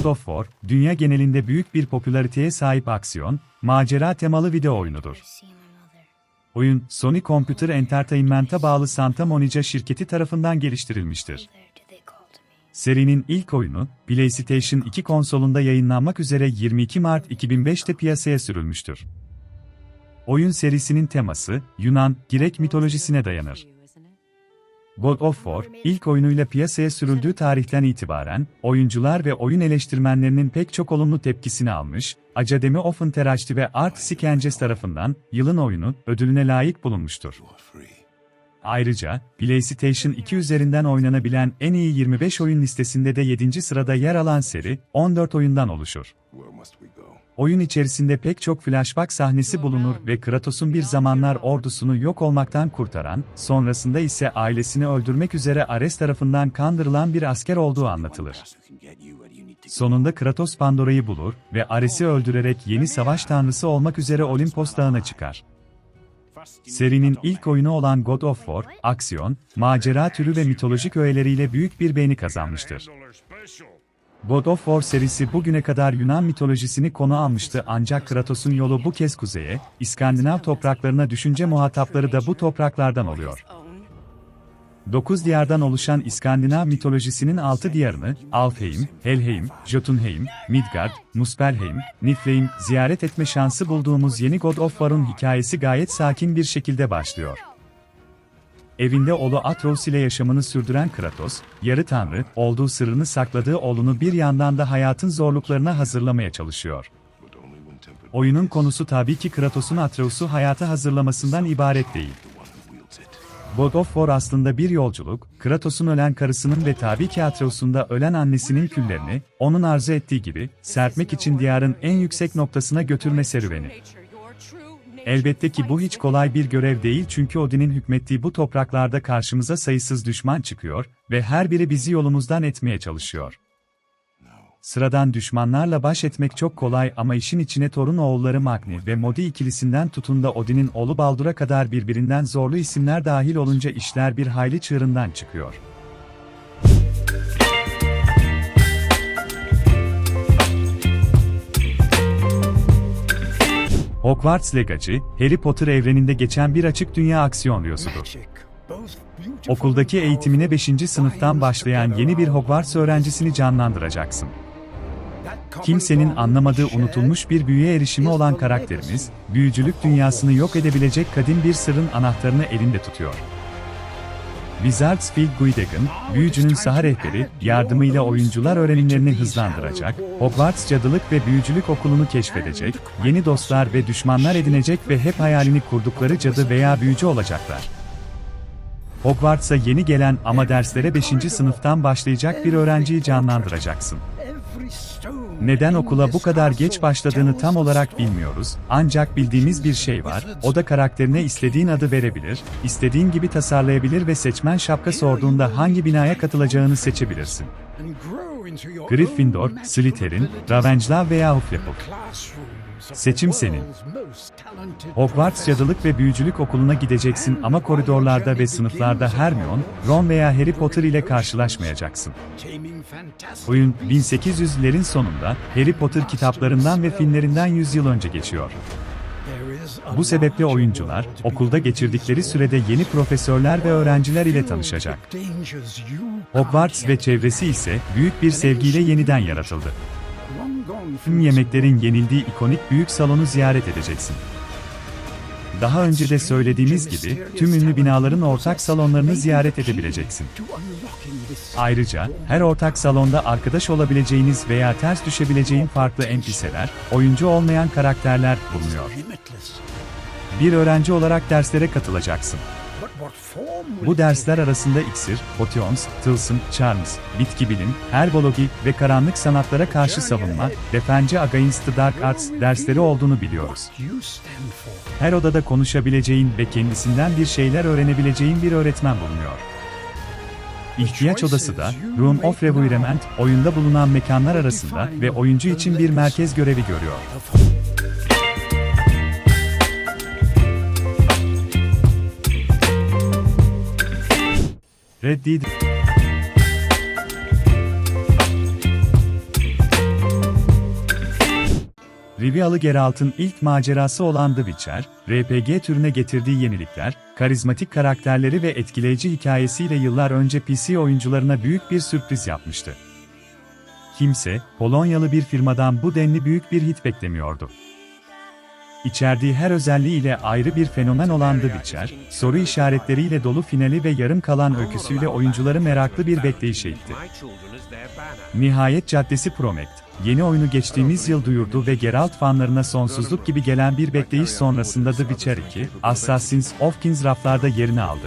God of War, dünya genelinde büyük bir popülariteye sahip aksiyon, macera temalı video oyunudur. Oyun, Sony Computer Entertainment'a bağlı Santa Monica şirketi tarafından geliştirilmiştir. Serinin ilk oyunu, PlayStation 2 konsolunda yayınlanmak üzere 22 Mart 2005'te piyasaya sürülmüştür. Oyun serisinin teması, Yunan, Girek mitolojisine dayanır. God of War, ilk oyunuyla piyasaya sürüldüğü tarihten itibaren, oyuncular ve oyun eleştirmenlerinin pek çok olumlu tepkisini almış, Academy of Interactive ve Artistic Engines tarafından, yılın oyunu, ödülüne layık bulunmuştur. Ayrıca, PlayStation 2 üzerinden oynanabilen en iyi 25 oyun listesinde de 7. sırada yer alan seri, 14 oyundan oluşur. Oyun içerisinde pek çok flashback sahnesi bulunur ve Kratos'un bir zamanlar ordusunu yok olmaktan kurtaran, sonrasında ise ailesini öldürmek üzere Ares tarafından kandırılan bir asker olduğu anlatılır. Sonunda Kratos Pandora'yı bulur ve Ares'i öldürerek yeni savaş tanrısı olmak üzere Olimpos Dağı'na çıkar. Serinin ilk oyunu olan God of War, aksiyon, macera türü ve mitolojik öğeleriyle büyük bir beğeni kazanmıştır. God of War serisi bugüne kadar Yunan mitolojisini konu almıştı ancak Kratos'un yolu bu kez kuzeye, İskandinav topraklarına düşünce muhatapları da bu topraklardan oluyor. 9 diyardan oluşan İskandinav mitolojisinin 6 diyarını, Alfheim, Helheim, Jotunheim, Midgard, Muspelheim, Niflheim ziyaret etme şansı bulduğumuz yeni God of War'un hikayesi gayet sakin bir şekilde başlıyor. Evinde oğlu Atreus ile yaşamını sürdüren Kratos, yarı tanrı, olduğu sırrını sakladığı oğlunu bir yandan da hayatın zorluklarına hazırlamaya çalışıyor. Oyunun konusu tabii ki Kratos'un Atreus'u hayata hazırlamasından ibaret değil. God of War aslında bir yolculuk, Kratos'un ölen karısının ve tabii ki Atreus'un da ölen annesinin küllerini, onun arzu ettiği gibi, serpmek için diyarın en yüksek noktasına götürme serüveni. Elbette ki bu hiç kolay bir görev değil çünkü Odin'in hükmettiği bu topraklarda karşımıza sayısız düşman çıkıyor ve her biri bizi yolumuzdan etmeye çalışıyor. Sıradan düşmanlarla baş etmek çok kolay ama işin içine torun oğulları Magni ve Modi ikilisinden tutun da Odin'in oğlu Baldur'a kadar birbirinden zorlu isimler dahil olunca işler bir hayli çığırından çıkıyor. Hogwarts Legacy, Harry Potter evreninde geçen bir açık dünya aksiyon rüyosudur. Okuldaki eğitimine 5. sınıftan başlayan yeni bir Hogwarts öğrencisini canlandıracaksın. Kimsenin anlamadığı unutulmuş bir büyüye erişimi olan karakterimiz, büyücülük dünyasını yok edebilecek kadim bir sırrın anahtarını elinde tutuyor. Wizards Phil Guidegan, büyücünün saha rehberi, yardımıyla oyuncular öğrenimlerini hızlandıracak, Hogwarts Cadılık ve Büyücülük Okulu'nu keşfedecek, yeni dostlar ve düşmanlar edinecek ve hep hayalini kurdukları cadı veya büyücü olacaklar. Hogwarts'a yeni gelen ama derslere 5. sınıftan başlayacak bir öğrenciyi canlandıracaksın. Neden okula bu kadar geç başladığını tam olarak bilmiyoruz, ancak bildiğimiz bir şey var, o da karakterine istediğin adı verebilir, istediğin gibi tasarlayabilir ve seçmen şapka sorduğunda hangi binaya katılacağını seçebilirsin. Gryffindor, Slytherin, Ravenclaw veya Hufflepuff. Seçim senin. Hogwarts Cadılık ve Büyücülük Okulu'na gideceksin ama koridorlarda ve sınıflarda Hermione, Ron veya Harry Potter ile karşılaşmayacaksın. Oyun, 1800'lerin sonunda, Harry Potter kitaplarından ve filmlerinden 100 yıl önce geçiyor. Bu sebeple oyuncular, okulda geçirdikleri sürede yeni profesörler ve öğrenciler ile tanışacak. Hogwarts ve çevresi ise büyük bir sevgiyle yeniden yaratıldı. Tüm yemeklerin yenildiği ikonik büyük salonu ziyaret edeceksin. Daha önce de söylediğimiz gibi, tüm ünlü binaların ortak salonlarını ziyaret edebileceksin. Ayrıca, her ortak salonda arkadaş olabileceğiniz veya ters düşebileceğin farklı NPC'ler, oyuncu olmayan karakterler bulunuyor. Bir öğrenci olarak derslere katılacaksın. Bu dersler arasında iksir, potions, tılsım, charms, bitki bilim, herbologi ve karanlık sanatlara karşı savunma, Defense Against the Dark Arts dersleri olduğunu biliyoruz. Her odada konuşabileceğin ve kendisinden bir şeyler öğrenebileceğin bir öğretmen bulunuyor. İhtiyaç odası da, Room of Revirement, oyunda bulunan mekanlar arasında ve oyuncu için bir merkez görevi görüyor. Red Dead Rivialı Geralt'ın ilk macerası olan The Witcher, RPG türüne getirdiği yenilikler, karizmatik karakterleri ve etkileyici hikayesiyle yıllar önce PC oyuncularına büyük bir sürpriz yapmıştı. Kimse, Polonyalı bir firmadan bu denli büyük bir hit beklemiyordu. İçerdiği her özelliğiyle ayrı bir fenomen olan The Witcher, soru işaretleriyle dolu finali ve yarım kalan öyküsüyle oyuncuları meraklı bir bekleyişe itti. Nihayet Caddesi Promekt, yeni oyunu geçtiğimiz yıl duyurdu ve Geralt fanlarına sonsuzluk gibi gelen bir bekleyiş sonrasında The Witcher 2, Assassins of Kings raflarda yerini aldı.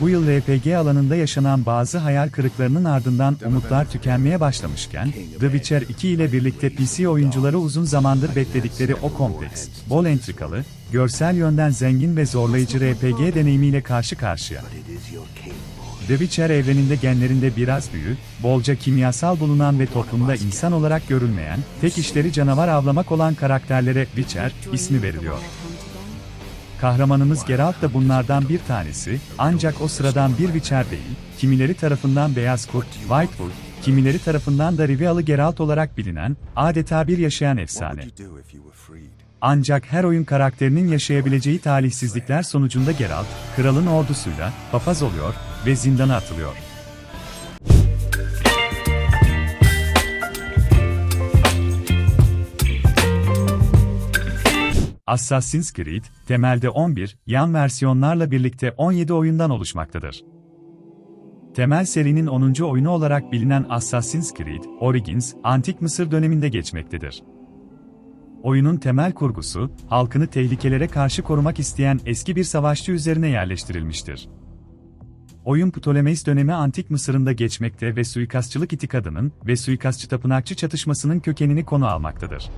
Bu yıl RPG alanında yaşanan bazı hayal kırıklarının ardından umutlar tükenmeye başlamışken, The Witcher 2 ile birlikte PC oyuncuları uzun zamandır bekledikleri o kompleks, bol entrikalı, görsel yönden zengin ve zorlayıcı RPG deneyimiyle karşı karşıya. The Witcher evreninde genlerinde biraz büyü, bolca kimyasal bulunan ve toplumda insan olarak görülmeyen, tek işleri canavar avlamak olan karakterlere Witcher ismi veriliyor. Kahramanımız Geralt da bunlardan bir tanesi, ancak o sıradan bir Witcher değil, kimileri tarafından Beyaz Kurt, Whitewood, kimileri tarafından da Rivialı Geralt olarak bilinen, adeta bir yaşayan efsane. Ancak her oyun karakterinin yaşayabileceği talihsizlikler sonucunda Geralt, kralın ordusuyla, papaz oluyor ve zindana atılıyor. Assassin's Creed, temelde 11, yan versiyonlarla birlikte 17 oyundan oluşmaktadır. Temel serinin 10. oyunu olarak bilinen Assassin's Creed, Origins, Antik Mısır döneminde geçmektedir. Oyunun temel kurgusu, halkını tehlikelere karşı korumak isteyen eski bir savaşçı üzerine yerleştirilmiştir. Oyun Ptolemeis dönemi Antik Mısır'ında geçmekte ve suikastçılık itikadının ve suikastçı tapınakçı çatışmasının kökenini konu almaktadır.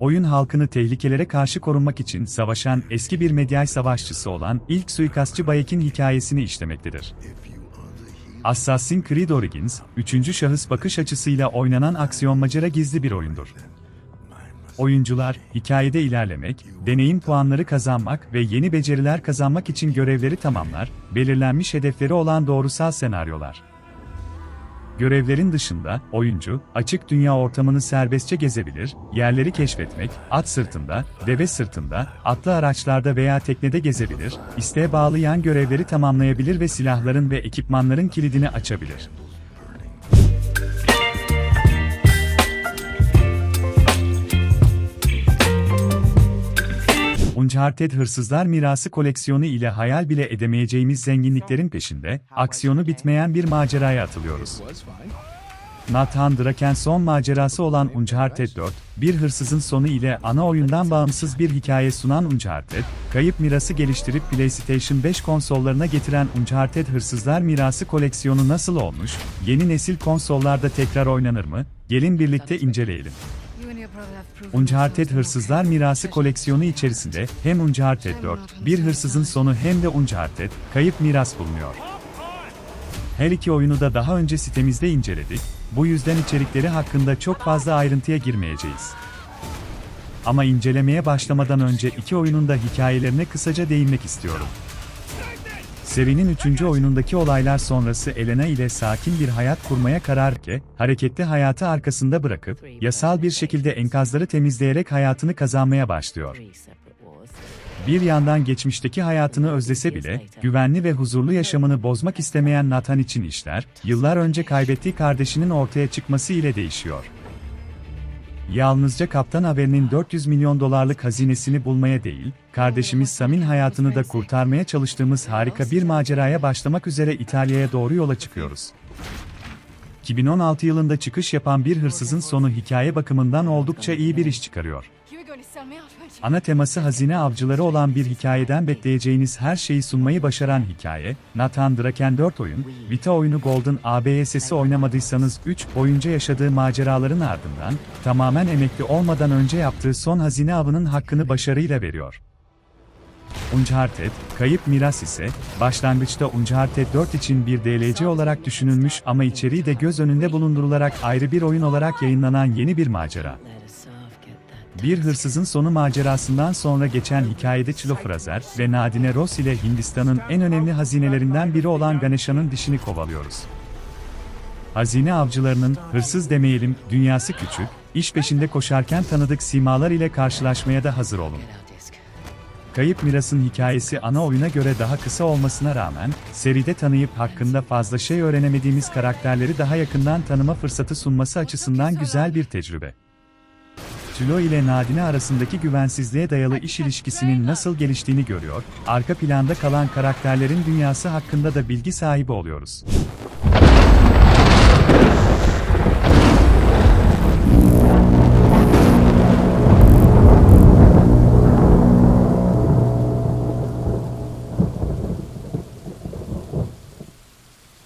Oyun halkını tehlikelere karşı korunmak için savaşan eski bir medyay savaşçısı olan ilk suikastçı Bayek'in hikayesini işlemektedir. Assassin's Creed Origins, üçüncü şahıs bakış açısıyla oynanan aksiyon macera gizli bir oyundur. Oyuncular, hikayede ilerlemek, deneyim puanları kazanmak ve yeni beceriler kazanmak için görevleri tamamlar, belirlenmiş hedefleri olan doğrusal senaryolar. Görevlerin dışında, oyuncu, açık dünya ortamını serbestçe gezebilir, yerleri keşfetmek, at sırtında, deve sırtında, atlı araçlarda veya teknede gezebilir, isteğe bağlı yan görevleri tamamlayabilir ve silahların ve ekipmanların kilidini açabilir. Uncharted Hırsızlar Mirası koleksiyonu ile hayal bile edemeyeceğimiz zenginliklerin peşinde, aksiyonu bitmeyen bir maceraya atılıyoruz. Nathan Draken son macerası olan Uncharted 4, bir hırsızın sonu ile ana oyundan bağımsız bir hikaye sunan Uncharted, kayıp mirası geliştirip PlayStation 5 konsollarına getiren Uncharted Hırsızlar Mirası koleksiyonu nasıl olmuş, yeni nesil konsollarda tekrar oynanır mı? Gelin birlikte inceleyelim. Uncharted Hırsızlar Mirası koleksiyonu içerisinde hem Uncharted 4, bir hırsızın sonu hem de Uncharted, kayıp miras bulunuyor. Her iki oyunu da daha önce sitemizde inceledik, bu yüzden içerikleri hakkında çok fazla ayrıntıya girmeyeceğiz. Ama incelemeye başlamadan önce iki oyunun da hikayelerine kısaca değinmek istiyorum. Serinin üçüncü oyunundaki olaylar sonrası Elena ile sakin bir hayat kurmaya karar ki, hareketli hayatı arkasında bırakıp, yasal bir şekilde enkazları temizleyerek hayatını kazanmaya başlıyor. Bir yandan geçmişteki hayatını özlese bile, güvenli ve huzurlu yaşamını bozmak istemeyen Nathan için işler, yıllar önce kaybettiği kardeşinin ortaya çıkması ile değişiyor. Yalnızca Kaptan Haber'in 400 milyon dolarlık hazinesini bulmaya değil, kardeşimiz Sam'in hayatını da kurtarmaya çalıştığımız harika bir maceraya başlamak üzere İtalya'ya doğru yola çıkıyoruz. 2016 yılında çıkış yapan bir hırsızın sonu hikaye bakımından oldukça iyi bir iş çıkarıyor. Ana teması hazine avcıları olan bir hikayeden bekleyeceğiniz her şeyi sunmayı başaran hikaye, Nathan Draken 4 oyun, Vita oyunu Golden ABS'si oynamadıysanız 3 boyunca yaşadığı maceraların ardından, tamamen emekli olmadan önce yaptığı son hazine avının hakkını başarıyla veriyor. Uncharted, Kayıp Miras ise, başlangıçta Uncharted 4 için bir DLC olarak düşünülmüş ama içeriği de göz önünde bulundurularak ayrı bir oyun olarak yayınlanan yeni bir macera. Bir hırsızın sonu macerasından sonra geçen hikayede Chilo Frazer ve Nadine Ross ile Hindistan'ın en önemli hazinelerinden biri olan Ganesha'nın dişini kovalıyoruz. Hazine avcılarının, hırsız demeyelim, dünyası küçük, İş peşinde koşarken tanıdık simalar ile karşılaşmaya da hazır olun. Kayıp Miras'ın hikayesi ana oyuna göre daha kısa olmasına rağmen, seride tanıyıp hakkında fazla şey öğrenemediğimiz karakterleri daha yakından tanıma fırsatı sunması açısından güzel bir tecrübe. Tülo ile Nadine arasındaki güvensizliğe dayalı iş ilişkisinin nasıl geliştiğini görüyor, arka planda kalan karakterlerin dünyası hakkında da bilgi sahibi oluyoruz.